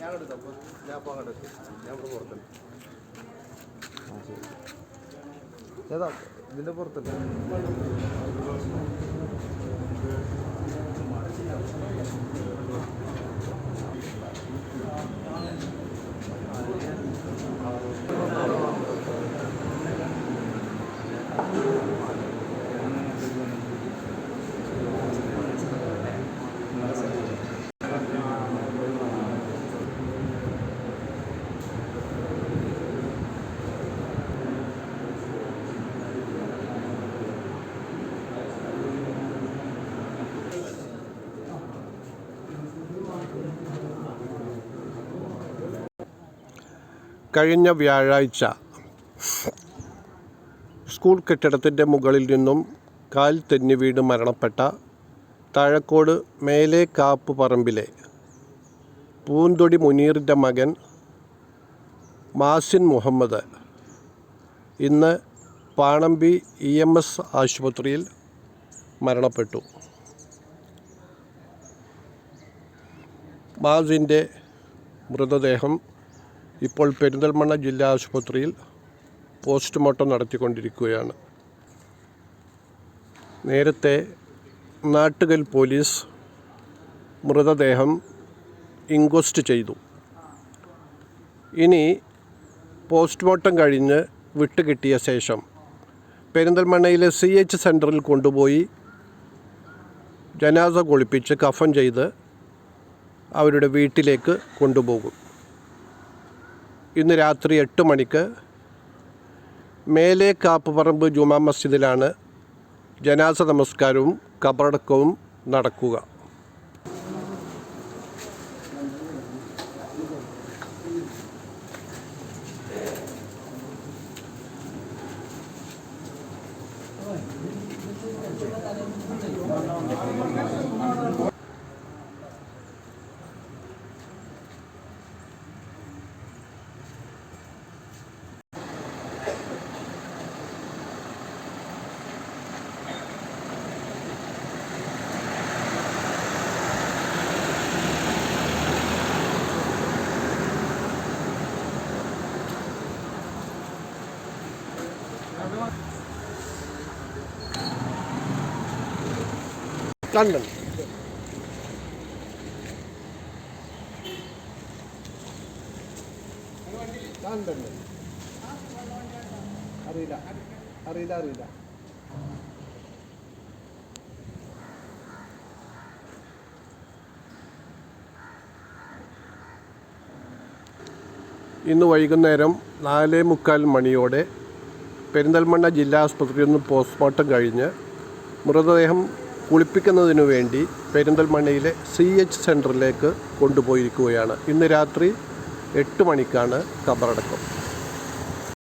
ഞാൻ ഞാൻ ഞാൻ ഇവിടെ പുറത്തുണ്ട് ഏതാ? ഇതിന്റെ പുറത്തല്ലേ കഴിഞ്ഞ വ്യാഴാഴ്ച സ്കൂൾ കെട്ടിടത്തിന്റെ മുകളിൽ നിന്നും കാൽ തെന്നി വീണ് മരണപ്പെട്ട താഴക്കോട് മേലെ കാപ്പ് പറമ്പിലെ പൂന്തൊടി മുനീറിന്റെ മകൻ മാസിൻ മുഹമ്മദ് ഇന്ന് പാണമ്പി ഇ എം എസ് ആശുപത്രിയിൽ മരണപ്പെട്ടു. മാസിന്റെ മൃതദേഹം ഇപ്പോൾ പെരിന്തൽമണ്ണ ജില്ലാ ആശുപത്രിയിൽ പോസ്റ്റ്മോർട്ടം നടത്തിക്കൊണ്ടിരിക്കുകയാണ്. നേരത്തെ നാട്ടുകൽ പോലീസ് മൃതദേഹം ഇൻക്വസ്റ്റ് ചെയ്തു. ഇനി പോസ്റ്റ്മോർട്ടം കഴിഞ്ഞ് വിട്ടുകിട്ടിയ ശേഷം പെരിന്തൽമണ്ണയിലെ സി എച്ച് സെന്ററിൽ കൊണ്ടുപോയി ജനാസ കുളിപ്പിച്ച് കഫൻ ചെയ്ത് അവരുടെ വീട്ടിലേക്ക് കൊണ്ടുപോകും. ഇന്ന് രാത്രി എട്ട് മണിക്ക് മേലെ കാപ്പുപറമ്പ് ജുമാ മസ്ജിദിലാണ് ജനാസ നമസ്കാരവും കബറടക്കവും നടക്കുക. കണ്ടു കണ്ടുണ്ട് അറിയില്ല. അറിയില്ല അറിയില്ല. ഇന്ന് വൈകുന്നേരം നാല് മുക്കാൽ മണിയോടെ പെരിന്തൽമണ്ണ ജില്ലാ ആസ്പത്രിയിൽ നിന്ന് പോസ്റ്റ്മോർട്ടം കഴിഞ്ഞ് മൃതദേഹം കുളിപ്പിക്കുന്നതിനു വേണ്ടി പെരിന്തൽമണ്ണയിലെ സി എച്ച് സെന്ററിലേക്ക് കൊണ്ടുപോയിരിക്കുകയാണ്. ഇന്ന് രാത്രി എട്ട് മണിക്കാണ് കബറടക്കം